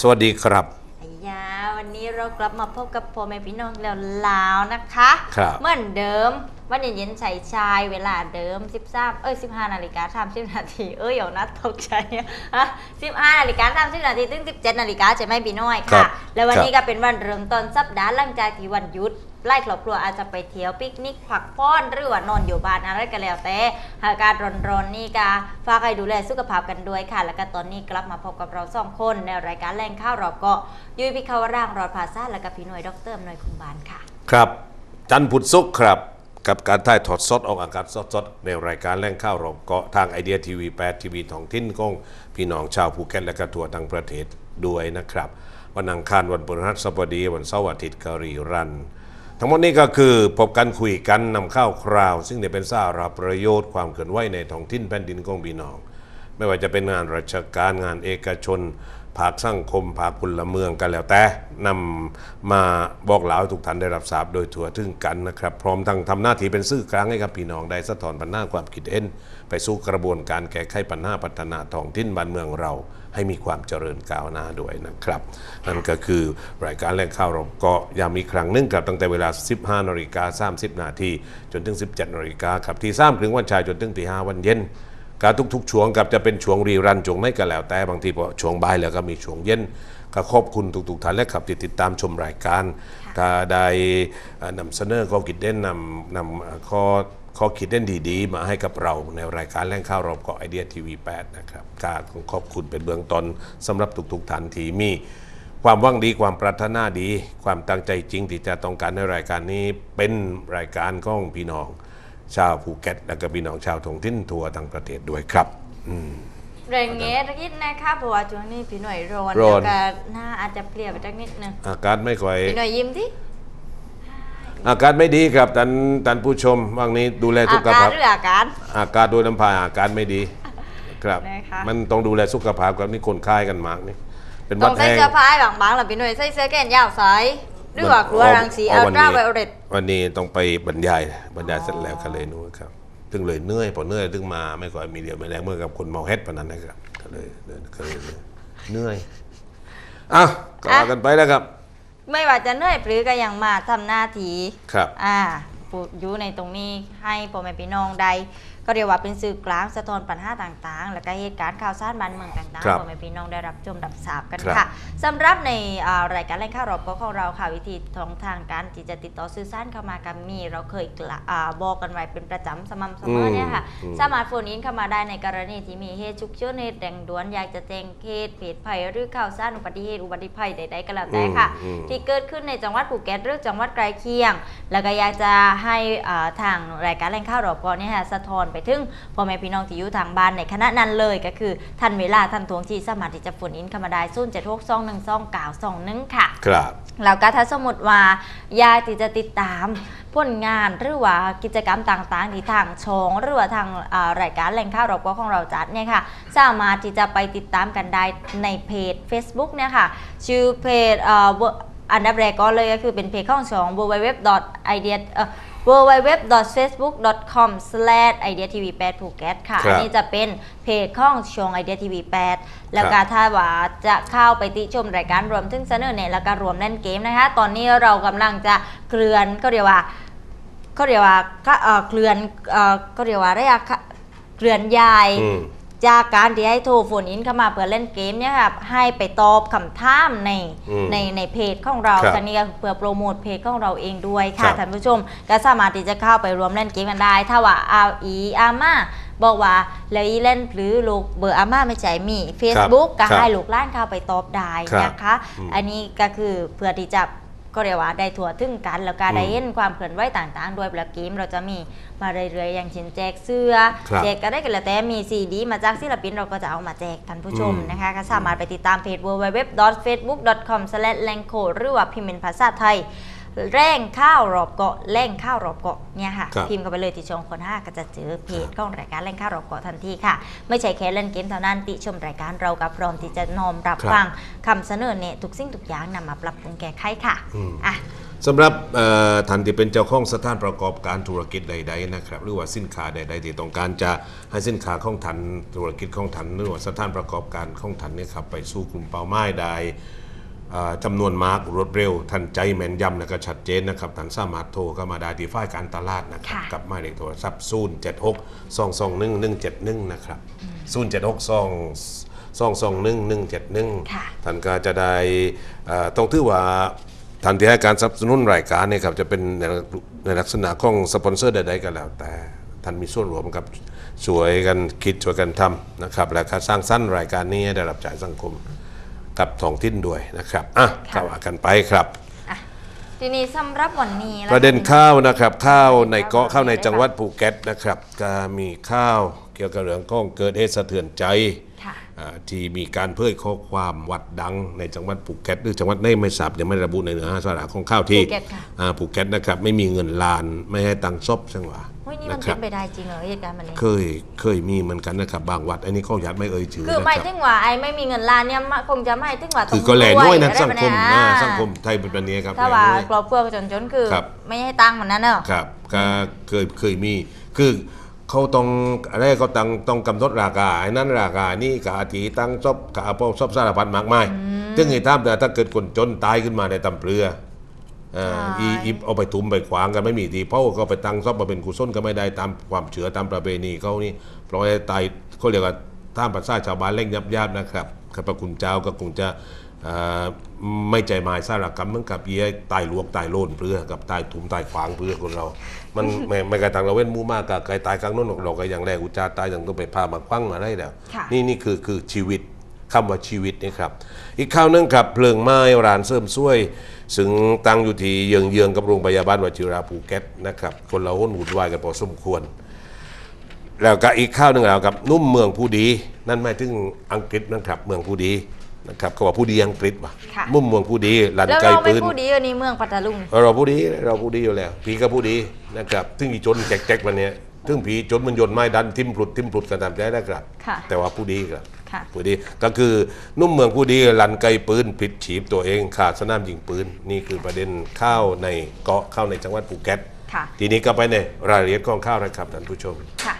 สวัสดีครับอายาวันนี้เรากลับมาพบกับพ่อแม่พี่น้องแล้วลาวนะคะ ครับ เหมือนเดิม วันเย็นๆใส่ชายเวลาเดิม 13 เอ้ย 15 นาฬิกา30นาที เอ้ยเดี๋ยวนัดตกใจอะ15 นาฬิกา30นาทีถึง 17 นาฬิกาจะไม่พี่น้อยครัค่ะ บแล้ววันครับนี้ก็เป็นวันเริ่มต้นสัปดาห์หลังจากที่วันหยุด ไล่ครอบครัวอาจจะไปเที่ยวปิกนิกผักพ้อนหรือว่านอนอยู่บ้านอะไรก็แล้วแต่อากาศร้อนๆนี่ก็ฝากให้ดูแลสุขภาพกันด้วยค่ะ แล้วก็ตอนนี้กลับมาพบกับเราสองคนในรายการแรงข้าวเราก็ยุ้ยพิคาวร่างรอดภาษาและกับพี่หน่วยดรอำนวยคุมบานค่ะ ครับ จันทร์พุทธศุกร์ครับกับการถ่ายทอดสดออกอากาศสดๆ ในรายการแล่งข้าวเราก็ทางไอเดียทีวี8ทีวีท้องถิ่นของพี่น้องชาวภูเก็ตและก็ทั่วทั้งประเทศด้วยนะครับ วันอังคารวันพฤหัสบดีวันเสาร์อาทิตย์กรีรัน ทั้งหมดนี้ก็คือพบกันคุยกันนำข้าวคราว ซึ่งเป็นสาระประโยชน์ความเคลื่อนไหวในท้องถิ่นแผ่นดินของพี่น้อง ไม่ว่าจะเป็นงานราชการงานเอกชนภาคสังคมภาคพลเมืองกันแล้วแต่นำมาบอกเล่าให้ทุกท่านได้รับทราบโดยทั่วถึงกันนะครับ พร้อมทั้งทำหน้าที่เป็นสื่อกลางให้กับพี่น้องได้สะท้อนปัญหาความคิดเห็นไปสู่กระบวนการแก้ไขปัญหาพัฒนาท้องถิ่นบ้านเมืองเรา ให้มีความเจริญก้าวหน้าด้วยนะครับ นั่นก็คือรายการแหล่งข่าวเราก็ย้ำอีครั้งหนึงครับตั้งแต่เวลา 15นาฬิกา30นาทีจนถึง 17นาฬิกาครับที่3ถึงวันชายจนถึงตี5วันเย็นการทุกๆช่วงกับจะเป็นช่วงรีรันช่วงไหนก็แล้วแต่บางทีพอช่วงบ่ายแล้วก็มีช่วงเย็นก็ขอบคุณทุกๆท่านและครับที่ติดตามชมรายการ ถ้าได้นำเสนอข้อคิดเด่นนำนำข้อ ข้อคิดเด่นดีๆ มาให้กับเราในรายการแหล่งข่าวเราก็ไอเดียทีวี8นะครับการขอบคุณเป็นเบื้องต้นสำหรับทุกๆท่านที่มีความหว่างดีความปรารถนาดี ความตั้งใจจริงที่จะต้องการให้รายการนี้เป็นรายการของพี่น้อง ชาวภูเก็ต และก็พี่น้องชาวท้องถิ่นทั่วทั้งประเทศด้วยครับเรงเงี้ยนิดนะคะเพราะว่าช่วงนี้พี่หน่วยร้อนร้แล้วอนก็หน้าอาจจะเปลี่ยนไปสักนิดนึงอากาศไม่ค่อยพี่หน่วยยิ้มที่ อากาศไม่ดีครับท่านท่านผู้ชมว่างนี้ดูแลสุอาขการภาพหรืออาการ อากาศโดยลำพายอากาศไม่ดี ครับ นะคะ มันต้องดูแลสุขภาพครับนี่คนไข้กันมากนี่ เป็นหต้วัอดงใส่แห้งเสื้อผ้าบางๆหรือพี่หน่วยใส่เสื้อแขนยาวใสหรือว่ากลัวรังสีเอาอัลวันตรานี้ไวโอเลต วันนี้ต้องไปบรรยายบรรยายเสร็จแล้วก็เลยนู้นครับถึงเลยเหนื่อยพอเหนื่อยถึงมาไม่ค่อยมีเดียวไม่แรงเมื่อกับคนเมาเฮ็ดปานนั้นนะครับก็เลยก็เลยเหนื่อยอะก็ว่ากันไปแล้วครับ ไม่ว่าจะเหนื่อยหรือก็ยังมาทำหน้าที่ครับ อ่าปูอยู่ในตรงนี้ให้พ่อแม่พี่น้องใด ก็เรียกว่าเป็นสื่อกลางสะท้อนปัญหาต่างๆ และก็เหตุการณ์ข่าวสารบ้านเมืองต่างครัๆบพ่อแม่พี่น้องได้รับชมรับทราบกันครับค่ะสำหรับในอ่ารายการแรงข่าวรอบก็ของเราค่ะวิธีทองทางการที่จะติดต่อสื่อสารเข้ามากับมี เราเคยกล่าอ่าบอกกันไว้เป็นประจำสม่ำเสมอเนี่ยค่ะอืมสามารถโฟนอินเข้ามาได้ในกรณีที่มีเหตุฉุกเฉินเหตุแดงด่วนอยากจะแจ้งเหตุเพจภัยหรือข่าวสารอุบัติเหตุอุบัติภัยใดๆก็แล้วแต่ค่ะอืมที่เกิดขึ้นในจังหวัดภูเก็ตหรือจังหวัดใกล้เคียง แล้วก็อยากจะให้อ่าทางรายการแรงข่าวรอบกอนเนี่ยค่ะสะท้อนไปถึงพ่อแม่พี่น้องที่อยู่ทางบ้านในคณะนั้นเลยก็คือทันเวลาทันทวงที่สามารถที่จะฝนอินเข้ามาได้0 7 6 2 1 2 9 2 1ค่ะ ครับแล้วก็ถ้าสมมติว่าอยากที่จะติดตามผลงานหรือว่ากิจกรรมต่างๆที่ทางชงหรือว่าทางอ่ารายการแหล่งข่าวรอบกวนของเราจัดเนี่ยค่ะ สามารถที่จะไปติดตามกันได้ในเพจ Facebook เนี่ยค่ะ ชื่อเพจเอ่อ w- อันดับแรกก็เลยก็คือเป็นเพจของชง www.idea เอ่อ www.facebook.com/ideatv8 phuket ค่ะ ครับอันนี้จะเป็นเพจของชง idea tv 8แล้วก็ถ้าว่าจะเข้าไปติชมรายการรวมถึงเสนอเนี่ยแล้วก็รวมเล่นเกมนะคะ ตอนนี้เรากำลังจะเคลื่อนก็เรียกว่าก็เรียกว่าก็เอ่อเคลื่อนเอ่อก็เรียกว่าระยะเคลื่อนย้าย อืม จากการที่ให้โทรโฟนอินเข้ามาเพื่อเล่นเกมเนี่ยครับให้ไปตอบคำถามในอืมในในเพจของเราครับคันนี้ก็เพื่อโปรโมทเพจของเราเองด้วยครัค่ะบท่านผู้ชม ก็สามารถที่จะเข้าไปรวมเล่นเกมกันได้ ถ้าว่าอาอีอาม่าบอกว่าแล้วอีเล่นหรือลูกเบอร์อาม่าไม่ใจมี Facebook ก็ครับให้ลูกล้านเข้าไปตอบได้ครับนะคะ อืม อันนี้ก็คือเพื่อที่จะ ก็เรียกว่าได้ถั่วถึงกัน แล้วก็ได้เห็นความเคลื่อนไหวต่างๆ ด้วยแล้วเกมเราจะมีมาเรื่อยๆอย่างเช่นแจกเสื้อครับแจกก็ได้กันแล้วแต่มีซีดี มาจากศิลปินเราก็จะเอามาแจกท่านผู้ชมอืมนะคะก็สามารถไปติดตามเพจ www.facebook.com/langco หรือว่าพิมพ์เป็นภาษาไทย แร่งข้าวรอบเกาะแร่งข้าวรอบเกาะเนี่ยค่ะครับพิมพ์เข้าไปเลยที่ชมคนห้าก็จะเจอเพจของรายการแร่งข้าวรอบเกาะทันทีค่ะ ไม่ใช่แค่เล่นเกมเท่านั้นติชมรายการเรากับพร้อมที่จะน้อมรับครับฟังคำเสนอเนี่ยทุกสิ่งทุกอย่างนำมาปรับปรุงแก้ไขค่ะอืมอะสำหรับเอ่อท่านที่เป็นเจ้าของสถานประกอบการธุรกิจใด ๆ นะครับ หรือว่าสินค้าใด ๆ ที่ต้องการจะให้สินค้าของท่านธุรกิจของท่านหรือว่าสถานประกอบการของท่านเนี่ยครับไปสู่กลุ่มเป้าหมายใดเอ่อ จำนวนมากรวดเร็ว ทันใจแม่นยำและก็ชัดเจนนะครับท่านสามารถโทรเข้ามาได้ที่ฝ่ายการตลาดนะครับค่ะกับหมายเลขโทรศัพท์0 7 6 2 2 1 1 7 1นะครับ0 7 6 2 2 2 1 1 7 1ค่ะท่านก็จะได้เอ่อต้องถือว่าท่านที่ให้การสนับสนุนรายการเนี่ยครับจะเป็นในในลักษณะของสปอนเซอร์ใดๆก็แล้วแต่ท่านมีส่วนร่วมกับช่วยกันคิดช่วยกันทำนะครับและก็สร้างสรรค์รายการนี้ให้ได้รับจ่ายสังคม กับท้องถิ่นด้วยนะครับอะค่ะก็ว่ากันไปครับอะทีนี้สำหรับวันนี้ประเด็นข้าวนะครับ ข้าวในเกาะข้าวในจังหวัดภูเก็ตนะครับก็มีข้าวเกี่ยวกับเรื่องของเกิดเหตุสะเทือนใจค่ะอ่า ที่มีการเผยข้อความวัดดังในจังหวัดภูเก็ตหรือจังหวัดไหนไม่ทราบยังไม่ระบุในเนื้อหาสาระของข้าวที่ภูเก็ตค่ะอ่าภูเก็ตนะครับไม่มีเงินล้านไม่ให้ตังค์ซบจังหวะเฮ้ยนี่นะมันคเป็รับนไปได้จริงเหรอเหตุการณ์มันนี้เคยเคยมีเหมือนกันนะครับบางวัด อันนี้ข้อยัดไม่เอ่ยชื่อคือนะไม่คถึรับงว่าไอ้ไม่มีเงินล้านเนี่ยมันคงจะไม่ถึงว่าต้คือก็แหล่น้อยนะรวสังคมอะไรนะแบบเนี้ยสังคมไทยเป็นแบบนี้ครับถ้าแหล่ว่าน้อยครอบครัวจนๆคือครับไม่ให้ตังค์มันนั้นเนอะครับก็เคยเคยมีคือ เขาต้องอะไรเขาต้องต้องกำหนดราคาไอ้นั้นราคานี่กาทีตั้งซบกาพวกซบสารพัดมากมายซึ่งไอ้ท่ามแต่ถ้าเกิดคนจนตายขึ้นมาในตำเปลืออ่าใช่อีอีเอาไปทุมไปขวางกันไม่มีทีเพราะว่าเขาไปตั้งซบมาเป็นกุศลก็ไม่ได้ตามความเชื่อตามประเพณีเขานี่ปล่อยให้ตายเขาเรียกว่าท่ามภาษาชาวบ้านเล่งยับยับนะครับข้าพระคุณเจ้าก็คงจะอ่าไม่ใจหมายสารกรรมเหมือนกับเยี่ยตายลวกตายโลนเปลือกับตายถุมตายขวางเปลือคนเรา มันไม่ไม่กระตังเราเว้นหมูมากกับไกลตายกลางโน้นเราก็อย่างแรกอุจจาตายอย่างต้องไปพามาควั้งมาได้แล้วค่ะนี่นี่คือคือชีวิตคำว่าชีวิตนี่ครับ อีกข่าวหนึงครับเพลิงไหม้ร้านเสริมสวย ซึ่งตั้งอยู่ที่เยืองเยืองๆกับโรงพยาบาลวชิราภูเก็ตนะครับ คนเราหุ้นวุ่นวายกันพอสมควร แล้วก็อีกข้าวหนึ่งแล้วกับนุ่มเมืองผู้ดี นั่นหมายถึงอังกฤษนะครับเมืองผู้ดี นะครับเขาว่าผู้ดีอังกฤษว่ะค่ะนุ่มเมืองผู้ดีหลันแล้วไกลเราไม่ปืน พูดดีอันนี้เมืองปัตตาลุง เราผู้ดีเราผู้ดีอยู่แล้วผีก็ผู้ดีนะครับถึงอีจนแจกๆวันเนี้ยถึงผีจนมันโยนไม้ดันทิมปลุดทิมปลุดกันตามใจนะครับ ค่ะแต่ว่าผู้ดีครับค่ะผู้ดีก็คือนุ่มเมืองผู้ดีลันไกลปืนผิดฉีบตัวเองขาดสนามยิงปืนนี่คือประเด็นข้าวในเกาะข้าวในจังหวัดภูเก็ตค่ะ ทีนี้ก็ไปในรายละเอียดของข้าวนะครับท่านผู้ชม ค่ะ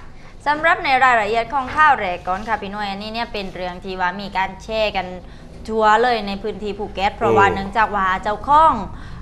สำหรับในรายละเอียดของข้าวแรกก่อนค่ะพี่หน่วยอันนี้เนี่ยเป็นเรื่องที่ว่ามีการแชร์กันทัวร์เลยในพื้นที่ภูเก็ตเพราะว่าอืมเนื่องจากว่าเจ้าของ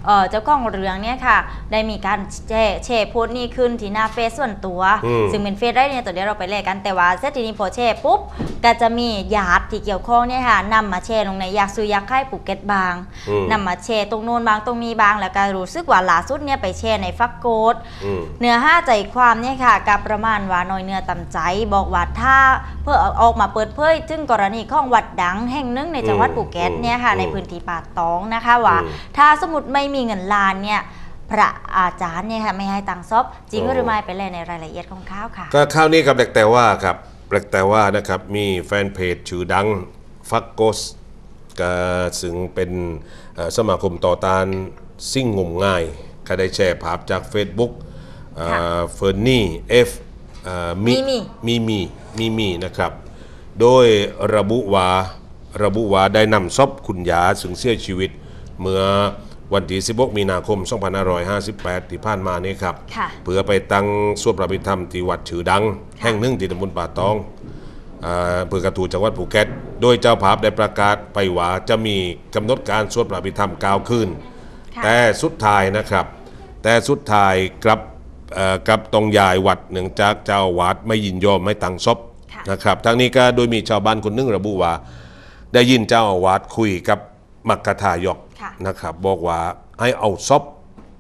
เอ่อเจ้าของเรื่องเนี่ยค่ะ ได้มีการแชร์แชร์โพสต์นี้ขึ้นที่หน้าเฟซส่วนตัวอืมซึ่งเป็นเฟซได้เนี่ยตัวเดียวเราไปแลกกันแต่ว่าเสร็จทีนี้พอแชร์ปุ๊บก็จะมีญาติที่เกี่ยวข้องเนี่ยค่ะนำมาแชร์ลงในอยากซื้ออยากให้ภูเก็ตบางอืมนำมาแชร์ตรงโน้นบางตรงนี้บาง แล้วก็รู้สึกว่าล่าสุดเนี่ยไปแชร์ในฟักโกดอืมเนื้อห้าใจความเนี่ยค่ะกับประมาณว่าหน่อยเนื้อตำใจ บอกว่าถ้าเพื่อออกมาเปิดเผยถึงกรณีของวัดดังแห่งหนึงในจังหวัดอืมภูเก็ตอืมเนี่ยค่ะอืมในพื้นที่ป่าตองนะคะว่าอืมถ้าสมมติไม่มีเงินล้านเนี่ยพระอาจารย์เนี่ยค่ะไม่ให้ตังค์ซบจริงโอ้หรือไม่ไปเลยในรายละเอียดของข้าวค่ะก็ข้าวนี้กับแปลกแต่ว่าครับแปลกแต่ว่านะครับมีแฟนเพจชื่อดังฟักโกสก็ซึ่งเป็นเอ่อสมาคมต่อต้านสิ่งงมง่ายก็ได้แชร์ภาพจาก Facebook เอ่อเฟอร์นี่เอฟเอ่อมิมิมีมีมีมีนะครับ โดยระบุว่าระบุว่าได้นำศพคุณยาซึ่งเสียชีวิตเมื่อ วันที่ 16 มีนาคม 2558 ที่ผ่านมานี้ครับค่ะเพื่อไปตั้งสวดพระพิธรรมที่วัดชื่อดัง แห่งหนึ่งที่ตำบลป่าตองอ่าอำเภอกระทูจังหวัดภูเก็ต โดยเจ้าภาพได้ประกาศไปว่าจะมีกำหนดการสวดพระพิธรรมกาวคืนค่ะแต่สุดท้ายนะครับ แต่สุดท้ายกลับเอ่อกลับตรงยายวัดเนื่องจากเจ้าอาวาดไม่ยินยอมไม่ตั้งศพค่ะนะครับทั้งนี้ก็โดยมีชาวบ้านคนหนึงระบุว่า ได้ยินเจ้าอาวาสคุยกับมักกะทายกค่ะ นะครับ บอกว่าให้เอาซบ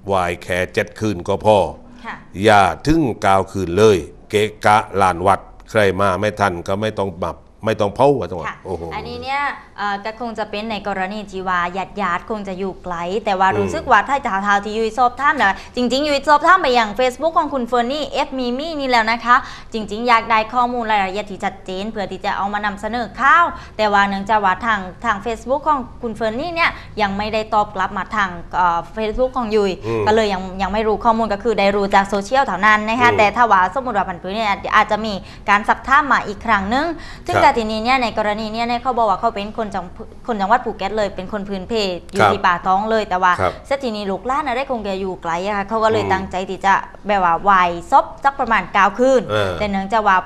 ไหวายแค่เจ็ดคืนก็พอค่ะอย่าถึงกาวคืนเลย เกะกะลานวัด ใครมาไม่ทันก็ไม่ต้องมา ไม่ต้องเผาว่าต้องว่าค่ะโอ้โห อันนี้เนี่ยเอ่อก็คงจะเป็นในกรณีที่ว่าญาติญาติๆคงจะอยู่ไกล แต่ว่าอืมรู้สึกว่าถ้าจะทาวที่ยุยสอบท่ามนะจริงๆยุยสอบท่ามไปอย่าง Facebook ของคุณเฟอร์นี่เอฟมีมี่นี่แล้วนะคะ จริง ๆ อยากได้ข้อมูลรายละเอียดที่ชัดเจนเพื่อที่จะเอามานำเสนอข่าว แต่ว่าเนื่องจากว่าทางทาง Facebook ของคุณเฟอร์นี่เนี่ยยังไม่ได้ตอบกลับมาทางเฟซบุ๊กของยุยอืมก็เลยยังยังไม่รู้ข้อมูลก็คือได้รู้จากโซเชียลเท่านั้นนะคะอืม แต่ถ้าว่าสมมติว่าผันผืนเนี่ยอาจจะมีการสักท่ามมาอีกครั้งนึงซึ่งครับแต่ทีนี้เนี่ยในกรณีเนี่ยเนี่ยเขาบอกว่าเขาเป็นคนจังคนจังหวัดภูเก็ตเลยเป็นคนพื้นเพอยู่ครับที่ป่าท้องเลยแต่ว่าครับเสร็จทีนี้ลูกหล้านอะไรคงจะอยู่ไกลอะค่ะเขาก็เลยอืมตั้งใจที่จะแบบว่าไหวซบสักประมาณเก้าคืนเออแต่เนื่องจากว่า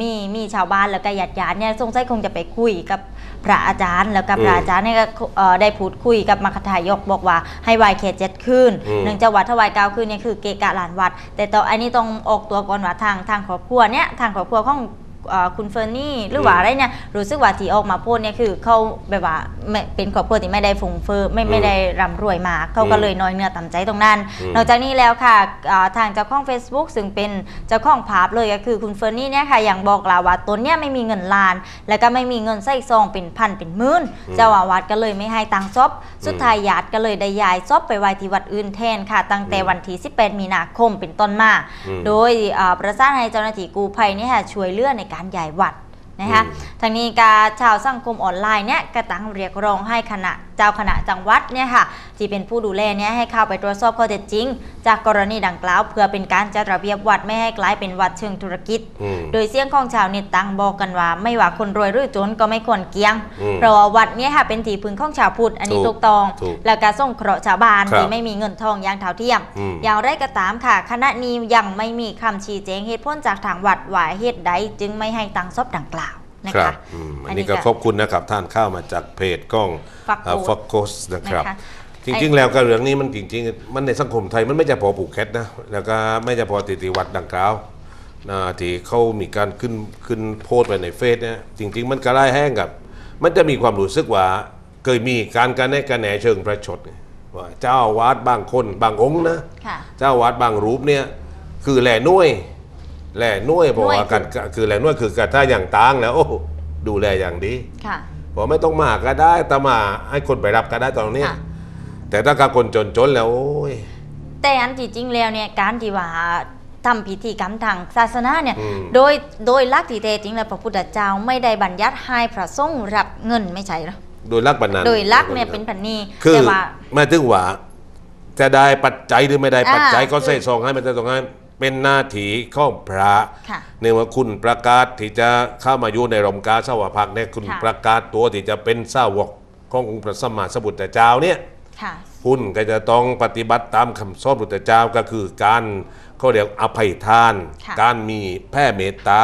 มีมีชาวบ้านแล้วก็ญาติญาติๆเนี่ยสงสัยคงจะไปคุยกับพระอาจารย์แล้วก็พระอาจารย์เนี่ยก็เอ่อได้พูดคุยกับมรรคทายกบอกว่าให้ไหวเขตเจ็ดคืนอืมเนื่องจากว่าถ้าไหวเก้าคืนเนี่ยคือเกะกะหลานวัด แต่ตอนอันนี้ต้องออกตัวก่อนว่าทางทางครอบครัวเนี่ยทางครอบครัวของเอ่อคุณเฟอร์นี่หรือว่าอะไรเนี่ยรู้สึกว่าที่ออกมาพูดเนี่ยคือเขาแบบว่าไม่เป็นครอบครัวที่ไม่ได้ฟงเฟอไม่ไม่ได้ร่ำรวยมากเขาก็เลยน้อยเนื้อต่ำใจตรงนั้นอืมนอกจากนี้แล้วค่ะอ่าทางเจ้าของ Facebook ซึ่งเป็นเจ้าของภาพเลยก็คือคุณเฟอร์นี่เนี่ยค่ะอย่างบอกลาว่าตนเนี่ยไม่มีเงินล้าน แล้วก็ไม่มีเงินใส่ซองเป็นพันเป็นหมื่นเจ้าอาวาสก็เลยไม่ให้ตังค์ซบสุดท้ายญาติก็เลยได้ย้ายซบไปไว้ที่วัดอื่นแทนค่ะตั้งแต่วันที่18มีนาคมเป็นต้นมาอืมโดยอ่าประสานให้เจ้าหน้าที่กู้ภัยเนี่ยค่ะช่วยเหลือในการการใหญ่หวัด นะคะอืมทางนี้การชาวสังคมออนไลน์เนี่ยก็ตั้งเรียกร้องให้คณะเจ้าคณะจังหวัดเนี่ยค่ะที่เป็นผู้ดูแลเนี่ยให้เข้าไปตรวจสอบข้อเท็จจริง จากกรณีดังกล่าว เพื่อเป็นการจัดระเบียบวัดไม่ให้กลายเป็นวัดเชิงธุรกิจอืมโดยเสียงของชาวเน็ตตั้งบอกกันว่า ไม่ว่าคนรวยหรือจนก็ไม่ควรเกียงอืมเพราะว่าวัดเนี่ยค่ะเป็นที่พึ่งของชาวพุทธอันนี้ถูถูกกต้องถูกแล้วก็ส่งเคราะห์ชาวบ้านครับที่ไม่มีเงินทองอย่างเท่าเทียมอืมอย่างไรก็ตามค่ะ คณะนี้ยังไม่มีคำชี้แจงเหตุผลจากทางวัดว่าเหตุใดจึงไม่ให้ตังค์ซบดังกล่าว นะครัคะ บอืมอันนี้ก็ขอบคุณนะครับท่านเข้ามาจากเพจกล้อง Fact ฟอกโกสนะครับ นะคะจริง ๆ แล้วก็เรื่องนี้มันจริงๆ มันในสังคมไทยมันไม่จะพอผูกแคทนะ แล้วก็ไม่จะพอติติวัดดังกล่าวนะที่เขามีการขึ้นขึ้นโพสต์ไปในเฟซเนี่ยจริง ๆ มันก็ไล่แห้งกับ มันจะมีความรู้สึกว่าเคยมีการกันแน่กันแหนเชิงประชดไงว่าเจ้าอาวาดบางคนบางองค์นะ ค่ะ เจ้าอาวาดบางรูปเนี่ยคือแหล่หน่วย แหล่หน่วยเพราะว่าหน่วยกันคือแหล่หน่วยคือการถ้าอย่างต่างแล้วโอ้ดูแลอย่างดีค่ะบอกไม่ต้องมาก็ได้แต่มาให้คนไปรับก็ได้ตอนเนี้ยค่ะแต่ถ้ากับคนจนๆแล้วโอ้ยแต่อันที่จริงแล้วเนี่ยการที่ว่าทำพิธีกรรมทางศาสนาเนี่ยอืมโดยโดยหลักที่แท้จริงแล้วพระพุทธเจ้าไม่ได้บัญญัติให้พระสงฆ์รับเงินไม่ใช่เหรอโดยลักบันนั้นโดยหลักเนี่ยเป็นพันนีคือแต่ว่าไม่ถึงว่าจะได้ปัจจัยหรือไม่ได้ปัจจัยอ่าก็ใส่ซองให้ไม่ได้ซองให้ เป็นหน้าที่ของพระค่ะในว่าคุณประกาศที่จะเข้ามาอยู่ในรมกาสาวพักเนี่ยคุณค่ะ ประกาศตัวที่จะเป็นสาวกขององค์พระสัมมาสัมพุทธเจ้าเนี่ย ค่ะ คุณก็จะต้องปฏิบัติตามคำสอนพระพุทธเจ้าก็คือการเขาเรียกอภัยทาน ค่ะ การมีแผ่เมตตา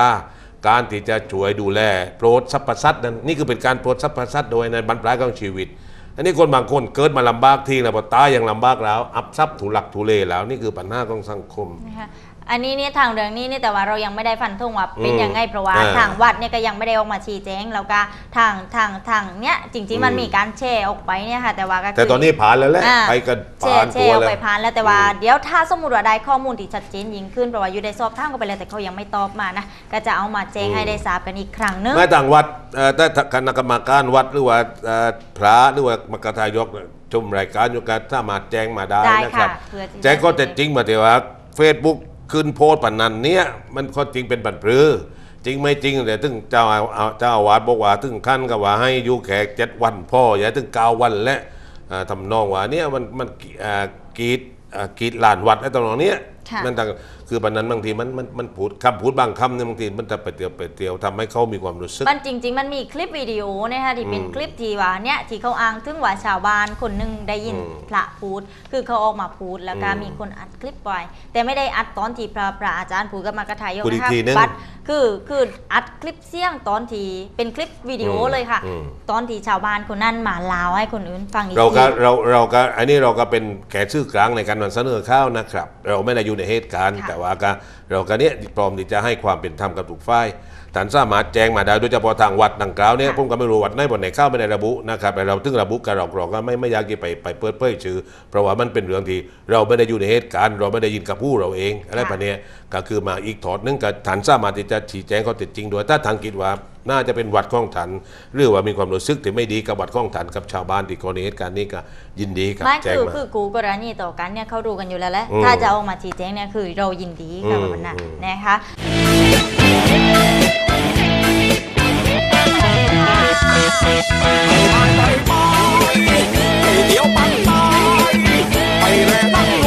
การที่จะช่วยดูแลโปรดสรรพสัตว์นั้นนี่คือเป็นการโปรดสรรพสัตว์โดยในบรรปลายของชีวิต อันนี้คนบางคนเกิดมาลำบากทีแล้วพอตายยังลำบากแล้ว อับทรัพย์ถูหลักถูเลแล้ว นี่คือปัญหาของสังคมนะคะ อันนี้เนี่ยทางเรื่องนี้เนี่ยแต่ว่าเรายังไม่ได้ฟันธงว่าเป็นอืมยังไงเพราะว่าอ่าทางวัดเนี่ยก็ยังไม่ได้ออกมาชี้แจงแล้วก็ทางทางทางเนี่ยจริงๆมันอืม มีการแชร์ออกไปเนี่ยค่ะแต่ว่าก็คื แต่ตอนนี้ผ่านแล้วแหละอ่า ไปกันแชผ่านร์แชตัวร์ออกแล้ว ไปผ่านแล้วแต่ว่าอืมเดี๋ยวถ้าสมมติว่าได้ข้อมูลที่ชัดเจนยิ่งขึ้นเพราะว่าอยู่ได้สอบถามกันไปแล้วแต่เขายังไม่ตอบมานะก็จะเอามาแจ้งให้ได้ทราบกันอีกครั้งนึง แม้ต่างวัดเอ่อถ้าคณะกรรมการวัดหรือว่าเอ่อพระหรือว่ามกทายกชมรายการอยู่กันสามารถแจ้งมาได้ได้นะครับค่ะเพื่อที่จะ แจ้งก็จะจริงมาแต่ว่าเฟซบุ๊ก ขึ้นโพสต์ปันนันเนี้ยมันข้อจริงเป็นปันปรือ จริงไม่จริงแต่ถึงเจ้าอาเอาเจ้าอาวาสบอกว่าถึงขั้นก็ว่าให้อยู่แขกเจ็ดวันพ่ออย่าถึงเก้าวันและอ่าทำนองว่าเนี่ยมันมันอ่ากรีดอ่ากรีดลานวัดไอ้ตรงเนี้ยค่ะมันต่างคือปันนั้นบางทีมันมันมันพูดคำพูดบางคำเนี่ยบางทีมันจะไปเตียวไปเตียวทำให้เขามีความรู้สึก มันจริง ๆ มันมีคลิปวิดีโอนะคะที่เป็นอืมคลิปที่ว่าเนี่ยที่เขาอ้างถึงว่าชาวบ้านคนหนึงได้ยินอืมพระพูด คือเขาออกมาพูดแล้วก็อืมมีคนอัดคลิปไว้แต่ไม่ได้อัดตอนที่พระพระอาจารย์พูดกับมากระทายกพูดอีกนะคะทีนึง บัดคือคืออัดคลิปเสียงตอนที่เป็นคลิปวิดีโออืมเลยค่ะ อืม ตอนที่ชาวบ้านคนนั้นมาลาวให้คนอื่นฟังอีกเราทีก็เราเราก็อันนี้เราก็เป็นแขกชื่อกลางในการนำเสนอข้าวนะครับ เราไม่ได้อยู่ในเหตุการณ์ค่ะ แต่ว่าก็เราก็เนี้ยพร้อมที่จะให้ความเป็นธรรมกับทุกฝ่าย ท่านสามารถแจ้งมาได้โดยเฉพาะทางวัดดังกล่าวเนี่ยผมก็ไม่รู้วัดไหนบนไหนเข้าไม่ได้ระบุนะครับแต่เราถึงระบุกันเราเราก็ไม่ไม่อยากจะไปไปเปิดเผยชื่อ เพราะว่ามันเป็นเรื่องที่เราไม่ได้อยู่ในเหตุการณ์เราไม่ได้ยินกับผู้เราเองอะไรแบบเนี้ยก็คือมาอีกถอดหนึงกับฐานสามารถที่จะชี้แจงข้อเท็จจริงด้วยถ้าทางคิดว่าน่าจะเป็นวัดของฐานหรือว่ามีความรู้สึกที่ไม่ดีกับวัดของฐานกับชาวบ้านที่กรณีเหตุการณ์นี้ก็ยินดีครับไม่แจ้งคือมาคือกูกรณีต่อกันเนี่ยเขารู้กันอยู่แล้วแหละอืมถ้าจะเอามาชี้แจงเนี่ยคือเรายินดีค่ะอืมแบบนั้นอืมนะคะ ไปไปไปเดี๋ยวบ้นตายไปเลยตั้ง